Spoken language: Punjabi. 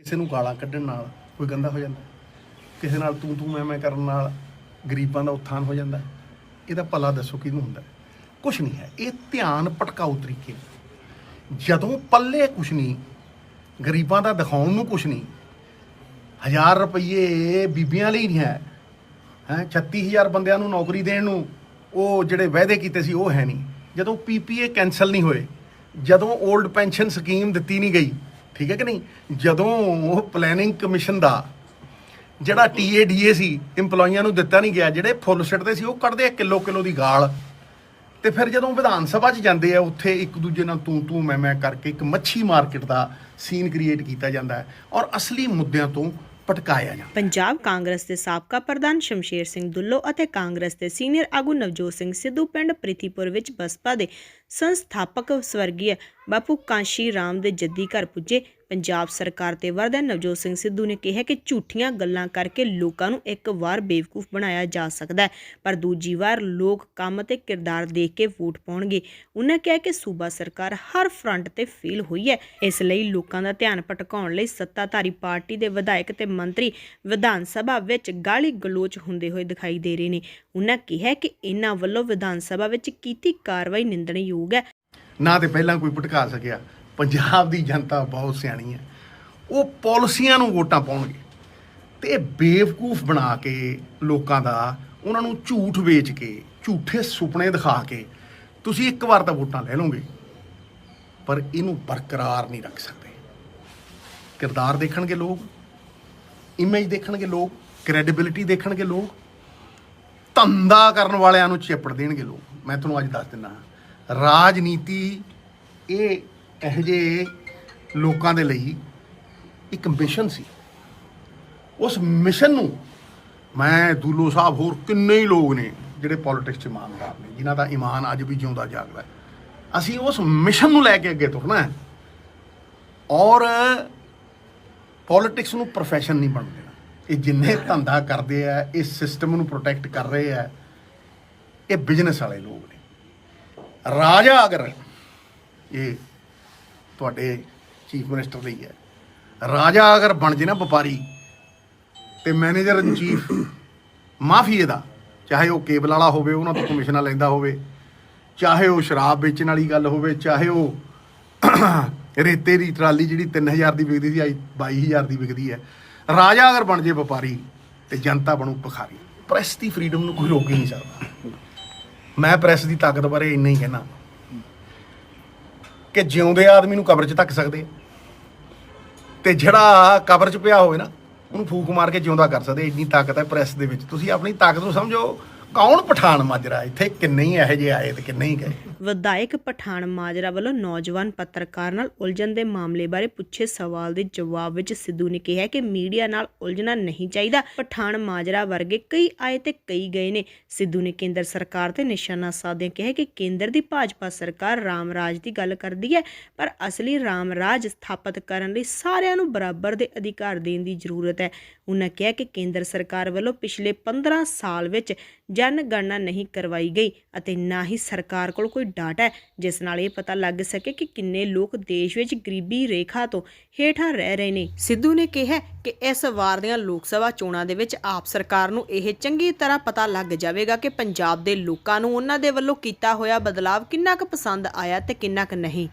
ਕਿਸੇ ਨੂੰ ਗਾਲਾਂ ਕੱਢਣ ਨਾਲ ਕੋਈ ਗੰਦਾ ਹੋ ਜਾਂਦਾ ਕਿਸੇ ਨਾਲ ਤੂੰ ਤੂੰ ਮੈਂ ਮੈਂ ਕਰਨ ਨਾਲ ਗਰੀਬਾਂ ਦਾ ਉત્ਥਾਨ ਹੋ ਜਾਂਦਾ ਇਹਦਾ ਭਲਾ ਦੱਸੋ ਕਿਹਨੂੰ ਹੁੰਦਾ ਕੁਛ ਨਹੀਂ ਹੈ। ਇਹ ਧਿਆਨ ਭਟਕਾਊ ਤਰੀਕੇ ਜਦੋਂ ਪੱਲੇ ਕੁਛ ਨਹੀਂ, ਗਰੀਬਾਂ ਦਾ ਦਿਖਾਉਣ ਨੂੰ ਕੁਛ ਨਹੀਂ, ਹਜ਼ਾਰ ਰੁਪਏ ਬੀਬੀਆਂ ਲਈ ਨਹੀਂ ਹੈ ਹੈ 36000 ਬੰਦਿਆਂ ਨੂੰ ਨੌਕਰੀ ਦੇਣ ਨੂੰ ਉਹ ਜਿਹੜੇ ਵਾਅਦੇ ਕੀਤੇ ਸੀ ਉਹ ਹੈ ਨਹੀਂ। ਜਦੋਂ ਪੀਪੀਏ ਕੈਨਸਲ ਨਹੀਂ ਹੋਏ, ਜਦੋਂ 올ਡ ਪੈਨਸ਼ਨ ਸਕੀਮ ਦਿੱਤੀ ਨਹੀਂ ਗਈ ਠੀਕ ਹੈ ਕਿ ਨਹੀਂ? ਜਦੋਂ ਉਹ ਪਲੈਨਿੰਗ ਕਮਿਸ਼ਨ ਦਾ, ਜਿਹੜਾ ਟੀਏਡੀਏ ਸੀ EMPLOYEEਆਂ ਨੂੰ ਦਿੱਤਾ ਨਹੀਂ ਗਿਆ, ਜਿਹੜੇ ਫੁੱਲ ਸਿੱਟਦੇ ਸੀ, ਉਹ ਕੱਢਦੇ ਆ ਕਿਲੋ ਕਿਲੋ ਦੀ ਗਾਲ। ਤੇ ਫਿਰ ਜਦੋਂ ਵਿਧਾਨ ਸਭਾ 'ਚ ਜਾਂਦੇ ਆ, ਉੱਥੇ ਇੱਕ ਦੂਜੇ ਨਾਲ ਤੂੰ ਤੂੰ ਮੈਂ ਮੈਂ ਕਰਕੇ ਇੱਕ ਮੱਛੀ ਮਾਰਕੀਟ ਦਾ ਸੀਨ ਕ੍ਰੀਏਟ ਕੀਤਾ ਜਾਂਦਾ ਹੈ ਔਰ ਅਸਲੀ ਮੁੱਦਿਆਂ ਤੋਂ ਭਟਕਾਇਆ ਜਾਂਦਾ ਪੰਜਾਬ ਕਾਂਗਰਸ ਦੇ ਸਾਬਕਾ ਪ੍ਰਧਾਨ ਸ਼ਮਸ਼ੇਰ ਸਿੰਘ ਦੁੱਲੋ ਅਤੇ ਕਾਂਗਰਸ ਦੇ ਸੀਨੀਅਰ ਆਗੂ ਨਵਜੋਤ ਸਿੰਘ ਸਿੱਧੂ ਪਿੰਡ ਪ੍ਰੀਤੀਪੁਰ ਵਿੱਚ ਬਸਪਾ ਦੇ ਸੰਸਥਾਪਕ ਸਵਰਗੀ ਬਾਪੂ ਕਾਂਸ਼ੀ ਰਾਮ ਦੇ ਜੱਦੀ ਘਰ ਪੁੱਜੇ। ਪੰਜਾਬ ਸਰਕਾਰ ਤੇ ਵਰਦਨ ਨਵਜੋਤ ਸਿੰਘ ਸਿੱਧੂ ਨੇ ਕਿਹਾ ਕਿ ਝੂਠੀਆਂ ਗੱਲਾਂ ਕਰਕੇ ਲੋਕਾਂ ਨੂੰ ਇੱਕ ਵਾਰ ਬੇਵਕੂਫ ਬਣਾਇਆ ਜਾ ਸਕਦਾ ਹੈ, ਪਰ ਦੂਜੀ ਵਾਰ ਲੋਕ ਕੰਮ ਤੇ ਕਿਰਦਾਰ ਦੇਖ ਕੇ ਵੋਟ ਪਾਉਣਗੇ। ਉਹਨਾਂ ਕਿਹਾ ਕਿ ਸੂਬਾ ਸਰਕਾਰ ਹਰ ਫਰੰਟ ਤੇ ਫੇਲ ਹੋਈ ਹੈ। ਇਸ ਲਈ ਲੋਕਾਂ ਦਾ ਧਿਆਨ ਭਟਕਾਉਣ ਲਈ ਸੱਤਾਧਾਰੀ ਪਾਰਟੀ ਦੇ ਵਿਧਾਇਕ ਤੇ ਮੰਤਰੀ ਵਿਧਾਨ ਸਭਾ ਵਿੱਚ ਗਾਲੀ ਗਲੋਚ ਹੁੰਦੇ ਹੋਏ ਦਿਖਾਈ ਦੇ ਰਹੇ ਨੇ। ਉਹਨਾਂ ਕਿਹਾ ਕਿ ਇਹਨਾਂ ਵੱਲੋਂ ਵਿਧਾਨ ਸਭਾ ਵਿੱਚ ਕੀਤੀ ਕਾਰਵਾਈ ਨਿੰਦਣਯੋਗ ਹੈ। ਨਾ ਤੇ ਪਹਿਲਾਂ ਕੋਈ ਭਟਕਾ ਸਕਿਆ। ਪੰਜਾਬ ਦੀ ਜਨਤਾ ਬਹੁਤ ਸਿਆਣੀ ਹੈ। ਉਹ ਪਾਲਿਸੀਆਂ ਨੂੰ ਵੋਟਾਂ ਪਾਉਣਗੇ। ਤੇ ਇਹ ਬੇਵਕੂਫ ਬਣਾ ਕੇ ਲੋਕਾਂ ਦਾ, ਉਹਨਾਂ ਨੂੰ ਝੂਠ ਵੇਚ ਕੇ, ਝੂਠੇ ਸੁਪਨੇ ਦਿਖਾ ਕੇ ਤੁਸੀਂ ਇੱਕ ਵਾਰ ਤਾਂ ਵੋਟਾਂ ਲੈ ਲਓਗੇ। ਪਰ ਇਹਨੂੰ ਬਰਕਰਾਰ ਨਹੀਂ ਰੱਖ ਸਕਦੇ। ਕਿਰਦਾਰ ਦੇਖਣਗੇ ਲੋਕ ਇਮੇਜ ਦੇਖਣਗੇ ਲੋਕ ਕ੍ਰੈਡੀਬਿਲਿਟੀ ਦੇਖਣਗੇ ਲੋਕ, ਧੰਦਾ ਕਰਨ ਵਾਲਿਆਂ ਨੂੰ ਚਿੱਪੜ ਦੇਣਗੇ ਲੋਕ। ਮੈਂ ਤੁਹਾਨੂੰ ਅੱਜ ਦੱਸ ਦਿੰਦਾ ਰਾਜਨੀਤੀ ਇਹ ਇਹੋ ਜਿਹੇ ਲੋਕਾਂ ਦੇ ਲਈ ਇੱਕ ਮਿਸ਼ਨ ਸੀ। ਉਸ ਮਿਸ਼ਨ ਨੂੰ ਮੈਂ ਦੂਲੋ ਸਾਹਿਬ ਹੋਰ ਕਿੰਨੇ ਹੀ ਲੋਕ ਨੇ ਜਿਹੜੇ ਪੋਲਿਟਿਕਸ 'ਚ ਇਮਾਨਦਾਰ ਨੇ, ਜਿਨ੍ਹਾਂ ਦਾ ਇਮਾਨ ਅੱਜ ਵੀ ਜਿਉਂਦਾ ਜਾਗਦਾ ਹੈ। ਅਸੀਂ ਉਸ ਮਿਸ਼ਨ ਨੂੰ ਲੈ ਕੇ ਅੱਗੇ ਤੁਰਨਾ ਹੈ ਔਰ ਪੋਲਿਟਿਕਸ ਨੂੰ ਪ੍ਰੋਫੈਸ਼ਨ ਨਹੀਂ ਬਣ ਦੇਣਾ। ਇਹ ਜਿੰਨੇ ਧੰਦਾ ਕਰਦੇ ਆ, ਇਸ ਸਿਸਟਮ ਨੂੰ ਪ੍ਰੋਟੈਕਟ ਕਰ ਰਹੇ ਆ, ਇਹ ਬਿਜ਼ਨਸ ਵਾਲੇ ਲੋਕ ਰਾਜਾ ਅਗਰ ਇਹ ਤੁਹਾਡੇ ਚੀਫ ਮਿਨਿਸਟਰ ਲਈ ਹੈ, ਰਾਜਾ ਅਗਰ ਬਣ ਜੇ ਨਾ ਵਪਾਰੀ ਤੇ ਮੈਨੇਜਰ ਇਨ ਚੀਫ ਮਾਫੀਏ ਦਾ ਚਾਹੇ ਉਹ ਕੇਬਲ ਵਾਲਾ ਹੋਵੇ, ਉਹਨਾਂ ਤੋਂ ਕਮਿਸ਼ਨਾਂ ਲੈਂਦਾ ਹੋਵੇ, ਚਾਹੇ ਉਹ ਸ਼ਰਾਬ ਵੇਚਣ ਵਾਲੀ ਗੱਲ ਹੋਵੇ, ਚਾਹੇ ਉਹ ਰੇਤੇ ਦੀ ਟਰਾਲੀ ਜਿਹੜੀ 3000 ਦੀ ਵਿਕਦੀ ਸੀ, ਅੱਜ 22000 ਦੀ ਵਿਕਦੀ ਹੈ, ਰਾਜਾ ਅਗਰ ਬਣ ਜੇ ਵਪਾਰੀ ਤੇ ਜਨਤਾ ਬਣੂ ਭਿਖਾਰੀ ਪ੍ਰੈਸ ਦੀ ਫਰੀडम ਨੂੰ ਕੋਈ ਰੋਕ ਹੀ ਨਹੀਂ ਸਕਦਾ। ਮੈਂ ਪ੍ਰੈਸ ਦੀ ਤਾਕਤ ਬਾਰੇ ਇੰਨਾ ਹੀ ਕਹਿਣਾ। ਕਿ ਜਿਉਂਦੇ ਆਦਮੀ ਨੂੰ ਕਬਰ 'ਚ ਧੱਕ ਸਕਦੇ ਆ। ਤੇ ਜਿਹੜਾ ਕਬਰ 'ਚ ਪਿਆ ਹੋਵੇ ਨਾ, ਉਹਨੂੰ ਫੂਕ ਮਾਰ ਕੇ ਜਿਉਂਦਾ ਕਰ ਸਕਦੇ ਇੰਨੀ ਤਾਕਤ ਹੈ ਪ੍ਰੈਸ ਦੇ ਵਿੱਚ। ਤੁਸੀਂ ਆਪਣੀ ਤਾਕਤ ਨੂੰ ਸਮਝੋ। ਕੌਣ ਪਠਾਨ ਮਾਜਰਾ? ਇੱਥੇ ਕਿੰਨੇ ਹੀ ਇਹੋ ਜਿਹੇ ਆਏ ਤੇ ਕਿੰਨੇ ਹੀ ਗਏ। ਵਿਧਾਇਕ ਪਠਾਨ ਮਾਜਰਾ ਵੱਲੋਂ ਨੌਜਵਾਨ ਪੱਤਰਕਾਰ ਨਾਲ ਉਲਝਣ ਦੇ ਮਾਮਲੇ ਬਾਰੇ ਪੁੱਛੇ ਸਵਾਲ ਦੇ ਜਵਾਬ ਵਿੱਚ ਸਿੱਧੂ ਨੇ ਕਿਹਾ ਕਿ ਮੀਡੀਆ ਨਾਲ ਉਲਝਣਾ ਨਹੀਂ ਚਾਹੀਦਾ। ਪਠਾਨ ਮਾਜਰਾ ਵਰਗੇ ਕਈ ਆਏ ਤੇ ਕਈ ਗਏ ਨੇ। ਸਿੱਧੂ ਨੇ ਕੇਂਦਰ ਸਰਕਾਰ ਤੇ ਨਿਸ਼ਾਨਾ ਸਾਧਿਆਂ ਕਿਹਾ ਕਿ ਕੇਂਦਰ ਦੀ ਭਾਜਪਾ ਸਰਕਾਰ ਰਾਮ ਰਾਜ ਦੀ ਗੱਲ ਕਰਦੀ ਹੈ, ਪਰ ਅਸਲੀ ਰਾਮ ਰਾਜ ਸਥਾਪਿਤ ਕਰਨ ਲਈ ਸਾਰਿਆਂ ਨੂੰ ਬਰਾਬਰ ਦੇ ਅਧਿਕਾਰ ਦੇਣ ਦੀ ਜ਼ਰੂਰਤ ਹੈ। ਉਹਨਾਂ ਕਿਹਾ ਕਿ ਕੇਂਦਰ ਸਰਕਾਰ ਵੱਲੋਂ ਪਿਛਲੇ 15 ਸਾਲ ਵਿੱਚ ਜਨਗਣਨਾ ਨਹੀਂ ਕਰਵਾਈ ਗਈ ਅਤੇ ਨਾ ਹੀ ਸਰਕਾਰ ਕੋਲ ਕੋਈ ਡਾਟਾ ਹੈ, ਜਿਸ ਨਾਲ ਇਹ ਪਤਾ ਲੱਗ ਸਕੇ ਕਿ ਕਿੰਨੇ ਲੋਕ ਦੇਸ਼ ਵਿੱਚ ਗਰੀਬੀ ਰੇਖਾ ਤੋਂ ਹੇਠਾਂ ਰਹਿ ਰਹੇ ਨੇ। ਸਿੱਧੂ ਨੇ ਕਿਹਾ ਕਿ ਇਸ ਵਾਰ ਦੀਆਂ ਲੋਕ ਸਭਾ ਚੋਣਾਂ ਦੇ ਵਿੱਚ ਆਪ ਸਰਕਾਰ ਨੂੰ ਇਹ ਚੰਗੀ ਤਰ੍ਹਾਂ ਪਤਾ ਲੱਗ ਜਾਵੇਗਾ ਕਿ ਪੰਜਾਬ ਦੇ ਲੋਕਾਂ ਨੂੰ ਉਹਨਾਂ ਦੇ ਵੱਲੋਂ ਕੀਤਾ ਹੋਇਆ ਬਦਲਾਵ ਕਿੰਨਾ ਕੁ ਪਸੰਦ ਆਇਆ ਤੇ ਕਿੰਨਾ ਕੁ ਨਹੀਂ।